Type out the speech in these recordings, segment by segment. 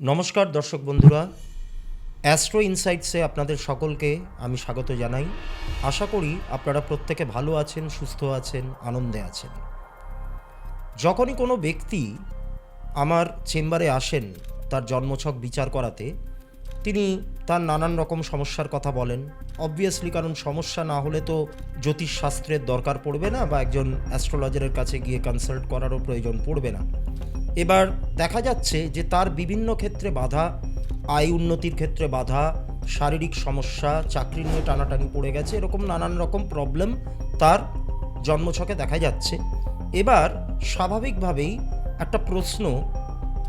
নমস্কার দর্শক বন্ধুরা। অ্যাস্ট্রো ইনসাইটসে আপনাদের সকলকে আমি স্বাগত জানাই। আশা করি আপনারা প্রত্যেকে ভালো আছেন, সুস্থ আছেন, আনন্দে আছেন। যখনই কোনো ব্যক্তি আমার চেম্বারে আসেন তার জন্মছক বিচার করাতে, তিনি তার নানান রকম সমস্যার কথা বলেন। অবভিয়াসলি কারণ সমস্যা না হলে তো জ্যোতিষশাস্ত্রের দরকার পড়বে না বা একজন অ্যাস্ট্রোলজারের কাছে গিয়ে কনসাল্ট করারও প্রয়োজন পড়বে না। এবার দেখা যাচ্ছে যে তার বিভিন্ন ক্ষেত্রে বাধা, আয় উন্নতির ক্ষেত্রে বাধা, শারীরিক সমস্যা, চাকরি নিয়ে টানাটানি পড়ে গেছে, এরকম নানান রকম প্রবলেম তার জন্মছকে দেখা যাচ্ছে। এবার স্বাভাবিকভাবেই একটা প্রশ্ন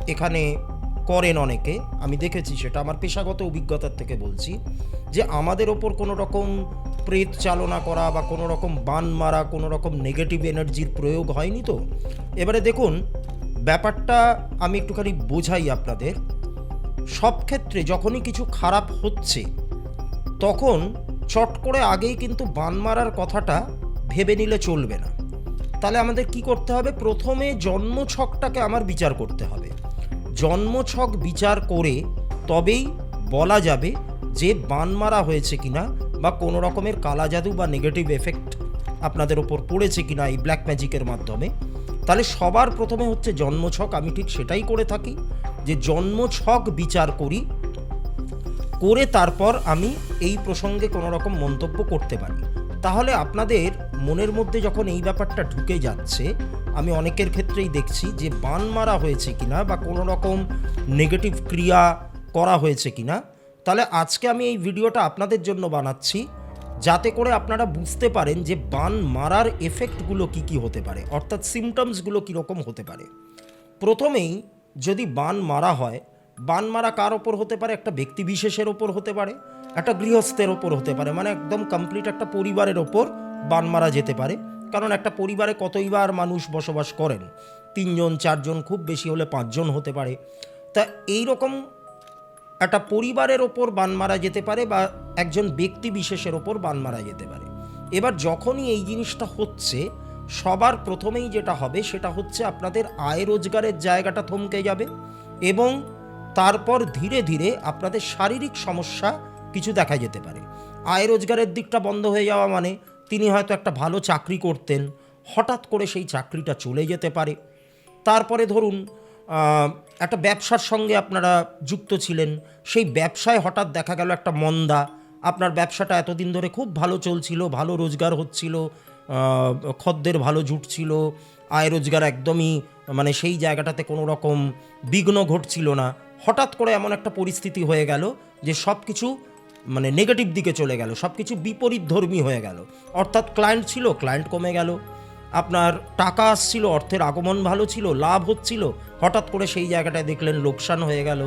এখানে করেন অনেকে, আমি দেখেছি সেটা, আমার পেশাগত অভিজ্ঞতার থেকে বলছি, যে আমাদের ওপর কোনো রকম প্রেত চালনা করা বা কোনো রকম বান মারা, কোনো রকম নেগেটিভ এনার্জির প্রয়োগ হয়নি তো? এবারে দেখুন ব্যাপারটা আমি একটুখানি বোঝাই আপনাদের। সব ক্ষেত্রে যখনই কিছু খারাপ হচ্ছে, তখন চট করে আগেই কিন্তু বান মারার কথাটা ভেবে নিলে চলবে না। তাহলে আমাদের কি করতে হবে? প্রথমে জন্মছকটাকে আমার বিচার করতে হবে। জন্মছক বিচার করে তবেই বলা যাবে যে বান মারা হয়েছে কিনা বা কোনো রকমের কালা জাদু বা নেগেটিভ এফেক্ট আপনাদের ওপর পড়েছে কিনা এই ব্ল্যাক ম্যাজিকের মাধ্যমে। তাহলে সবার প্রথমে হচ্ছে জন্মছক, আমি ঠিক সেটাই করে থাকি যে জন্মছক বিচার করি, করে তারপর আমি এই প্রসঙ্গে কোনো রকম মন্তব্য করতে পারি। তাহলে আপনাদের মনের মধ্যে যখন এই ব্যাপারটা ঢুকে যাচ্ছে, আমি অনেকের ক্ষেত্রেই দেখছি যে বান মারা হয়েছে কিনা বা কোনো রকম নেগেটিভ ক্রিয়া করা হয়েছে কিনা, তাহলে আজকে আমি এই ভিডিওটা আপনাদের জন্য বানাচ্ছি। যাতে করে আপনারা বুঝতে পারেন যে বান মারার এফেক্টগুলো কি কি হতে পারে, অর্থাৎ সিমটমসগুলো কীরকম হতে পারে। প্রথমেই যদি বান মারা হয়, বান মারা কার ওপর হতে পারে? একটা ব্যক্তি বিশেষের ওপর হতে পারে, একটা গৃহস্থের ওপর হতে পারে মানে একদম কমপ্লিট একটা পরিবারের ওপর বান মারা যেতে পারে। কারণ একটা পরিবারে কতইবার মানুষ বসবাস করেন? তিনজন, চারজন, খুব বেশি হলে পাঁচজন হতে পারে। তা এই রকম একটা পরিবারের ওপর বান মারা যেতে পারে বা একজন ব্যক্তি বিশেষের ওপর বান মারা যেতে পারে। এবার যখনই এই জিনিসটা হচ্ছে, সবার প্রথমেই যেটা হবে সেটা হচ্ছে আপনাদের আয় রোজগারের জায়গাটা থমকে যাবে এবং তারপর ধীরে ধীরে আপনাদের শারীরিক সমস্যা কিছু দেখা যেতে পারে। আয় রোজগারের দিকটা বন্ধ হয়ে যাওয়া মানে তিনি হয়তো একটা ভালো চাকরি করতেন, হঠাৎ করে সেই চাকরিটা চলে যেতে পারে। তারপরে ধরুন একটা ব্যবসার সঙ্গে আপনারা যুক্ত ছিলেন, সেই ব্যবসায় হঠাৎ দেখা গেল একটা মন্দা। আপনার ব্যবসাটা এতদিন ধরে খুব ভালো চলছিল, ভালো রোজগার হচ্ছিল খদ্দের ভালো জুটছিল আয় রোজগার একদমই মানে সেই জায়গাটাতে কোনো রকম বিঘ্ন ঘটছিল না। হঠাৎ করে এমন একটা পরিস্থিতি হয়ে গেল যে সব কিছু মানে নেগেটিভ দিকে চলে গেল সব কিছু বিপরীত ধর্মী হয়ে গেল। অর্থাৎ ক্লায়েন্ট ছিল ক্লায়েন্ট কমে গেল। আপনার টাকা আসছিল, অর্থের আগমন ভালো ছিল, লাভ হচ্ছিল, হঠাৎ করে সেই জায়গাটায় দেখলেন লোকসান হয়ে গেল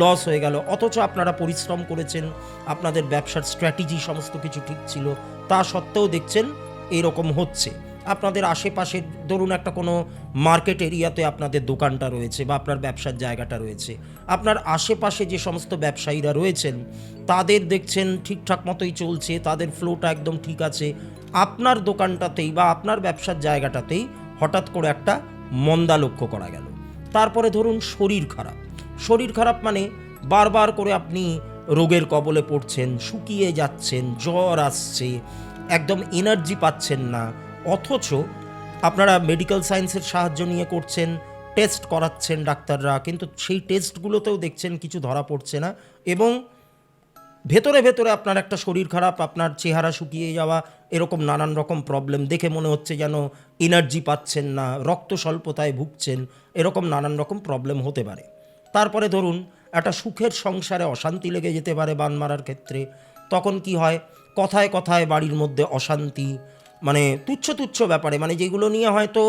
লস হয়ে গেল, অথচ আপনারা পরিশ্রম করেছেন, আপনাদের ব্যবসার স্ট্র্যাটেজি সমস্ত কিছু ঠিক ছিল, তা সত্ত্বেও দেখছেন এরকম হচ্ছে। আপনাদের আশেপাশে ধরুন একটা কোনো মার্কেট এরিয়াতে আপনাদের দোকানটা রয়েছে বা আপনার ব্যবসার জায়গাটা রয়েছে, আপনার আশেপাশে যে সমস্ত ব্যবসায়ীরা রয়েছেন, তাদের দেখছেন ঠিকঠাক মতোই চলছে, তাদের ফ্লোটা একদম ঠিক আছে আপনার দোকানটাতেই বা আপনার ব্যবসার জায়গাটাতেই হঠাৎ করে একটা মন্দা লক্ষ্য করা গেল। তারপরে ধরুন শরীর খারাপ। শরীর খারাপ মানে বারবার করে আপনি রোগের কবলে পড়ছেন, শুকিয়ে যাচ্ছেন, জ্বর আসছে, একদম এনার্জি পাচ্ছেন না। অথচ আপনারা মেডিকেল সায়েন্সের সাহায্য নিয়ে করছেন টেস্ট করাচ্ছেন ডাক্তাররা, কিন্তু সেই টেস্টগুলোতেও দেখছেন কিছু ধরা পড়ছে না এবং ভেতরে ভেতরে আপনার একটা শরীর খারাপ, আপনার চেহারা শুকিয়ে যাওয়া, এরকম নানান রকম প্রবলেম দেখে মনে হচ্ছে যেন এনার্জি পাচ্ছেন না, রক্ত স্বল্পতায় ভুগছেন, এরকম নানান রকম প্রবলেম হতে পারে। তারপরে ধরুন, একটা সুখের সংসারে অশান্তি লেগে যেতে পারে বান মারার ক্ষেত্রে, তখন কি হয়? কথায় কথায় বাড়ির মধ্যে অশান্তি মানে তুচ্ছ তুচ্ছ ব্যাপারে মানে যেগুলো নিয়ে হয়তো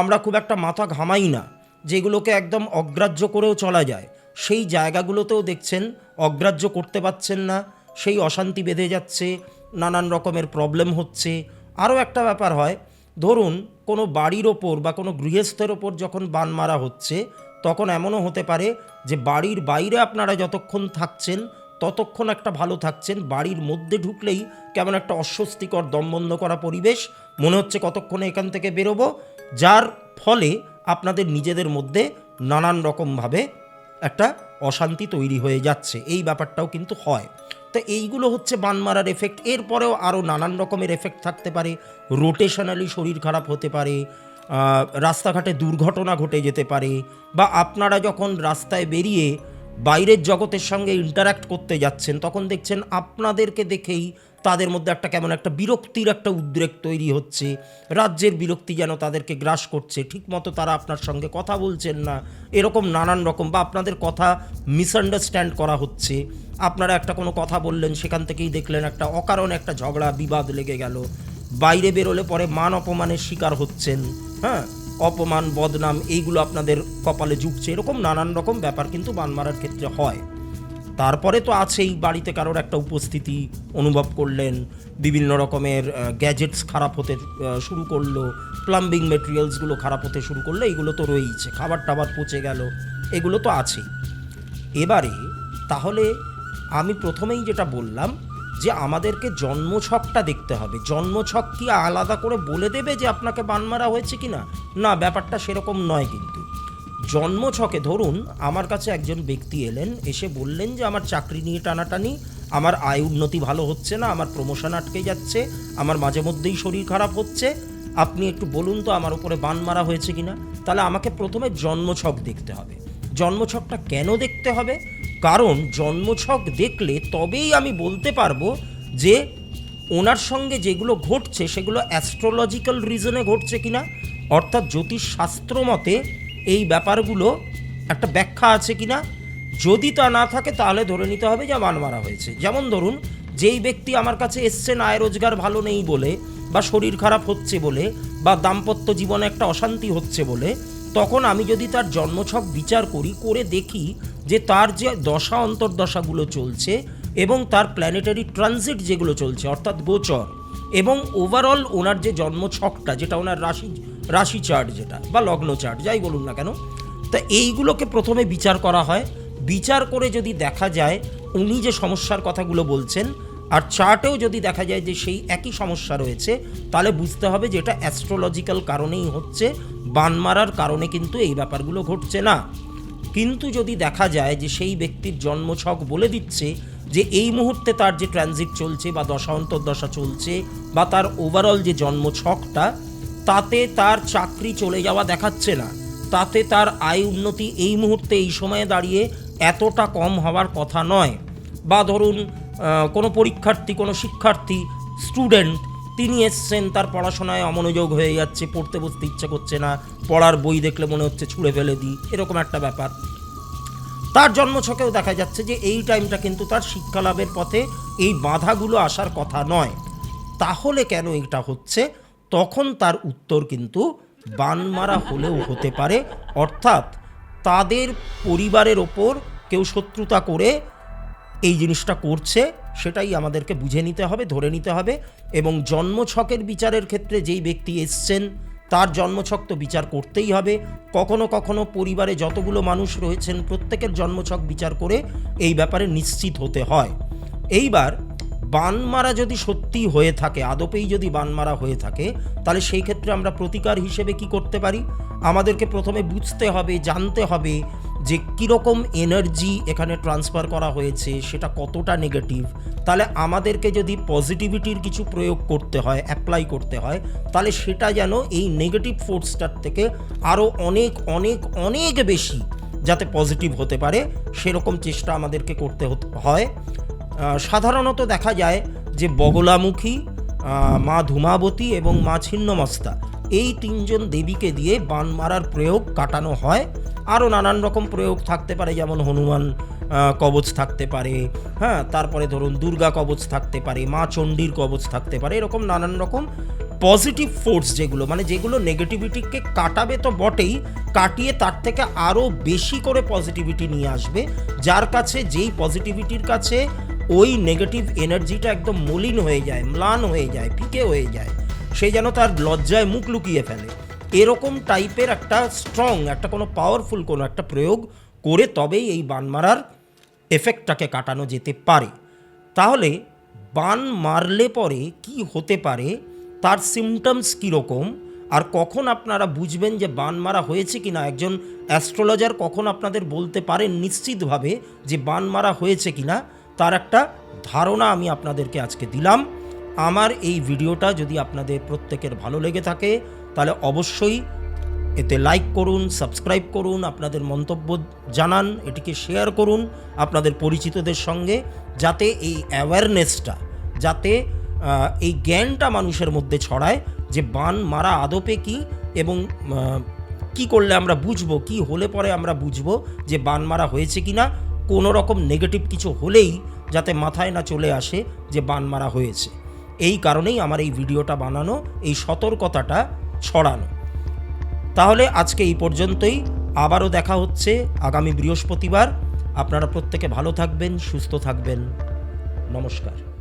আমরা খুব একটা মাথা ঘামাই না, যেগুলোকে একদম অগ্রাহ্য করেও চলা যায়। সেই জায়গাগুলোতেও দেখছেন অগ্রাহ্য করতে পারছেন না, সেই অশান্তি বেঁধে যাচ্ছে, নানান রকমের প্রবলেম হচ্ছে। আরও একটা ব্যাপার হয়, ধরুন কোনো বাড়ির ওপর বা কোনো গৃহস্থের ওপর যখন বান মারা হচ্ছে, তখন এমনও হতে পারে যে বাড়ির বাইরে আপনারা যতক্ষণ থাকছেন, ততক্ষণ একটা ভালো থাকছেন, বাড়ির মধ্যে ঢুকলেই কেমন একটা অস্বস্তিকর দমবন্ধ করা পরিবেশ মনে হচ্ছে কতক্ষণে এখান থেকে বেরোবো, যার ফলে আপনাদের নিজেদের মধ্যে নানান রকমভাবে একটা অশান্তি তৈরি হয়ে যাচ্ছে। এই ব্যাপারটাও কিন্তু হয়। তো এইগুলো হচ্ছে বান মারার এফেক্ট এরপরেও আরও নানান রকমের এফেক্ট থাকতে পারে। রোটেশনালি শরীর খারাপ হতে পারে। রাস্তাঘাটে দুর্ঘটনা ঘটে যেতে পারে। বা আপনারা যখন রাস্তায় বেরিয়ে বাইরের জগতের সঙ্গে ইন্টারাক্ট করতে যাচ্ছেন, তখন দেখছেন আপনাদেরকে দেখেই তাদের মধ্যে একটা কেমন একটা বিরক্তির একটা উদ্রেক তৈরি হচ্ছে। রাজ্যের বিরক্তি যেন তাদেরকে গ্রাস করছে। ঠিকমতো তারা আপনার সঙ্গে কথা বলছেন না। এরকম নানান রকম বা আপনাদের কথা মিসআন্ডারস্ট্যান্ড করা হচ্ছে। আপনারা একটা কোনো কথা বললেন, সেখান থেকেই দেখলেন একটা অকারণে একটা ঝগড়া, বিবাদ লেগে গেল। বাইরে বেরোলে পরে মান অপমানের শিকার হচ্ছেন। হ্যাঁ অপমান, বদনাম, এইগুলো আপনাদের কপালে জুটছে এরকম নানান রকম ব্যাপার কিন্তু বান মারার ক্ষেত্রে হয়। তারপরে তো আছেই বাড়িতে কারোর একটা উপস্থিতি অনুভব করলেন। বিভিন্ন রকমের গ্যাজেটস খারাপ হতে শুরু করল প্লাম্বিং মেটেরিয়ালসগুলো খারাপ হতে শুরু করল এইগুলো তো রয়েইছে খাবার টাবার পচে গেল, এগুলো তো আছেই। এবারে তাহলে আমি প্রথমেই যেটা বললাম, যে আমাদেরকে জন্মছকটা দেখতে হবে। জন্মছক কি আলাদা করে বলে দেবে যে আপনাকে বান মারা হয়েছে কি না না, ব্যাপারটা সেরকম নয় কিন্তু। জন্মছকে ধরুন আমার কাছে একজন ব্যক্তি এলেন, এসে বললেন যে আমার চাকরি নিয়ে টানাটানি, আমার আয় উন্নতি ভালো হচ্ছে না, আমার প্রমোশন আটকে যাচ্ছে, আমার মাঝে মধ্যেই শরীর খারাপ হচ্ছে, আপনি একটু বলুন তো আমার উপরে বান মারা হয়েছে কিনা? তাহলে আমাকে প্রথমে জন্মছক দেখতে হবে। জন্মছকটা কেন দেখতে হবে? কারণ জন্মছক দেখলে তবেই আমি বলতে পারব যে ওনার সঙ্গে যেগুলো ঘটছে সেগুলো অ্যাস্ট্রোলজিক্যাল রিজনে ঘটছে কিনা, অর্থাৎ জ্যোতিষশাস্ত্র মতে এই ব্যাপারগুলো একটা ব্যাখ্যা আছে কিনা? যদি তা না থাকে, তাহলে ধরে নিতে হবে যে মান মারা হয়েছে। যেমন ধরুন, যেই ব্যক্তি আমার কাছে এসছেন আয় রোজগার ভালো নেই বলে, বা শরীর খারাপ হচ্ছে বলে, বা দাম্পত্য জীবনে একটা অশান্তি হচ্ছে বলে, তখন আমি যদি তার জন্মছক বিচার করি, করে দেখি যে তার যে দশা অন্তর্দশাগুলো চলছে এবং তার প্ল্যানেটারি ট্রানজিট যেগুলো চলছে, অর্থাৎ গোচর, এবং ওভারঅল ওনার যে জন্মছকটা, যেটা ওনার রাশি রাশি চার্ট যেটা, বা লগ্ন চার্ট যাই বলুন না কেন। তা এইগুলোকে প্রথমে বিচার করা হয়। বিচার করে যদি দেখা যায়, উনি যে সমস্যার কথাগুলো বলছেন, আর চার্টেও যদি দেখা যায় যে সেই একই সমস্যা রয়েছে, তাহলে বুঝতে হবে যে এটা অ্যাস্ট্রোলজিক্যাল কারণেই হচ্ছে, বান মারার কারণে কিন্তু এই ব্যাপারগুলো ঘটছে না। কিন্তু যদি দেখা যায় যে সেই ব্যক্তির জন্মছক বলে দিচ্ছে যে এই মুহূর্তে তার যে ট্রানজিট চলছে বা দশা, অন্তর্দশা চলছে, বা তার ওভারঅল যে জন্মছকটা তাতে তার চাকরি চলে যাওয়া দেখাচ্ছে না। তাতে তার আয় উন্নতি এই মুহূর্তে এই সময়ে দাঁড়িয়ে এতটা কম হওয়ার কথা নয়। বা ধরুন কোনো পরীক্ষার্থী, কোনো শিক্ষার্থী, স্টুডেন্ট, তিনি এসছেন, তার পড়াশোনায় অমনোযোগ হয়ে যাচ্ছে, পড়তে বসতে ইচ্ছে করছে না, পড়ার বই দেখলে মনে হচ্ছে ছুঁড়ে ফেলে দিই, এরকম একটা ব্যাপার। তার জন্মছকেও দেখা যাচ্ছে যে এই টাইমটা কিন্তু তার শিক্ষা লাভের পথে এই বাধাগুলো আসার কথা নয়। তাহলে কেন এটা হচ্ছে? তখন তার উত্তর কিন্তু বান মারা হলেও হতে পারে। অর্থাৎ তাদের পরিবারের ওপর কেউ শত্রুতা করে এই জিনিসটা করছে, সেটাই আমাদেরকে বুঝে নিতে হবে, ধরে নিতে হবে। এবং জন্মছকের বিচারের ক্ষেত্রে যেই ব্যক্তি এসছেন, তার জন্মছক তো বিচার করতেই হবে। কখনো কখনো পরিবারে যতগুলো মানুষ রয়েছেন, প্রত্যেকের জন্মছক বিচার করে এই ব্যাপারে নিশ্চিত হতে হয়। এইবার বান মারা যদি সত্যি হয়ে থাকে, আদপেই যদি বান মারা হয়ে থাকে, তাহলে সেই ক্ষেত্রে আমরা প্রতিকার হিসেবে কি করতে পারি? আমাদেরকে প্রথমে বুঝতে হবে, জানতে হবে যে কীরকম এনার্জি এখানে ট্রান্সফার করা হয়েছে, সেটা কতটা নেগেটিভ তাহলে আমাদেরকে যদি পজিটিভিটির কিছু প্রয়োগ করতে হয় অ্যাপ্লাই করতে হয়, তাহলে সেটা যেন এই নেগেটিভ ফোর্সটার থেকে আরও অনেক অনেক অনেক বেশি যাতে পজিটিভ হতে পারে, সেরকম চেষ্টা আমাদেরকে করতে হয়। সাধারণত দেখা যায় যে বগলামুখী মা ধূমাবতী এবং মা ছিন্নমস্তা এই তিনজন দেবীকে দিয়ে বান মারার প্রয়োগ কাটানো হয়। আরও নানান রকম প্রয়োগ থাকতে পারে, যেমন হনুমান কবচ থাকতে পারে হ্যাঁ তারপরে ধরুন দুর্গা কবচ থাকতে পারে, মা চণ্ডীর কবচ থাকতে পারে, এরকম নানান রকম পজিটিভ ফোর্স যেগুলো মানে যেগুলো নেগেটিভিটিকে কাটাবে তো বটেই, কাটিয়ে তার থেকে আরও বেশি করে পজিটিভিটি নিয়ে আসবে। যার কাছে, যেই পজিটিভিটির কাছে ওই নেগেটিভ এনার্জিটা একদম মলিন হয়ে যায়, ম্লান হয়ে যায়, ফিকে হয়ে যায়। সে যেন তার লজ্জায় মুখ লুকিয়ে ফেলে। এরকম টাইপের একটা স্ট্রং একটা কোনো পাওয়ারফুল কোনো একটা প্রয়োগ করে তবেই এই বান মারার এফেক্টটাকে কাটানো যেতে পারে। তাহলে বান মারলে পরে কি হতে পারে? তার সিমটমস কীরকম? আর কখন আপনারা বুঝবেন যে বান মারা হয়েছে কি না একজন অ্যাস্ট্রোলজার কখন আপনাদের বলতে পারেন নিশ্চিতভাবে যে বান মারা হয়েছে কি না তার একটা ধারণা আমি আপনাদেরকে আজকে দিলাম। আমার এই ভিডিওটা যদি আপনাদের প্রত্যেকের ভালো লেগে থাকে, তাহলে অবশ্যই এতে লাইক করুন সাবস্ক্রাইব করুন, আপনাদের মন্তব্য জানান, এটিকে শেয়ার করুন আপনাদের পরিচিতদের সঙ্গে, যাতে এই অ্যাওয়ারনেসটা যাতে এই জ্ঞানটা মানুষের মধ্যে ছড়ায় যে বান মারা আদপে কি এবং কি করলে আমরা বুঝব, কি হলে পরে আমরা বুঝব যে বান মারা হয়েছে কি না কোনো রকম নেগেটিভ কিছু হলেই যাতে মাথায় না চলে আসে যে বান মারা হয়েছে। এই কারণেই আমার এই ভিডিওটা বানানো, এই সতর্কতাটা ছড়ানো। তাহলে আজকে এই পর্যন্তই। আবারও দেখা হচ্ছে আগামী বৃহস্পতিবার। আপনারা প্রত্যেকে ভালো থাকবেন, সুস্থ থাকবেন। নমস্কার।